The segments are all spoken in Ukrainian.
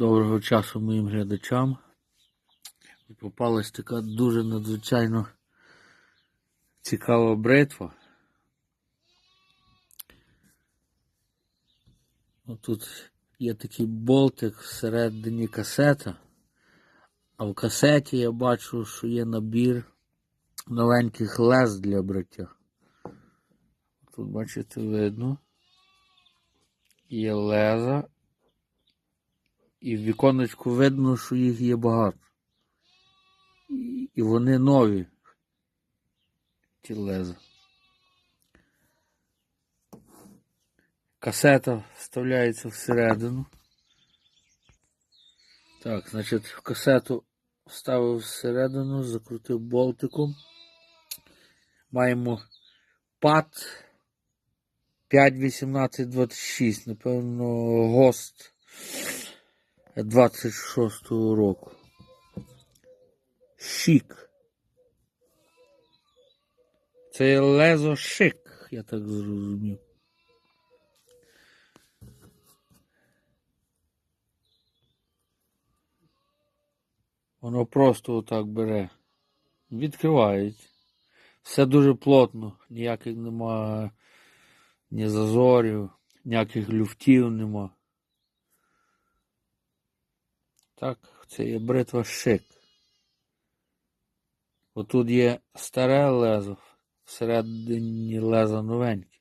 Доброго часу моїм глядачам. Попалась така дуже надзвичайно цікава бритва. Тут є такий болтик всередині касета, а в касеті я бачу, що є набір новеньких лез для бриття. Тут, бачите, видно. Є леза. І в віконечку видно, що їх є багато. І- вони нові. Ті леза. Касета вставляється всередину. Так, значить, касету вставив всередину, закрутив болтиком. Маємо пад 5.18.26, напевно, гост 26-го року. Шик. Це лезо шик, я так зрозумів. Воно просто отак бере. Відкривають. Все дуже плотно, ніяких нема ні зазорів, ніяких люфтів нема. Так, це є бритва шик. Отут є старе лезо, всередині леза новеньке.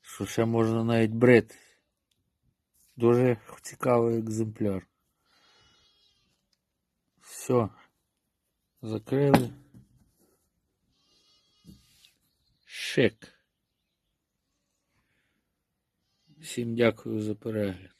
Що ще можна навіть брити. Дуже цікавий екземпляр. Все. Закрили. Шик. Всім дякую за перегляд.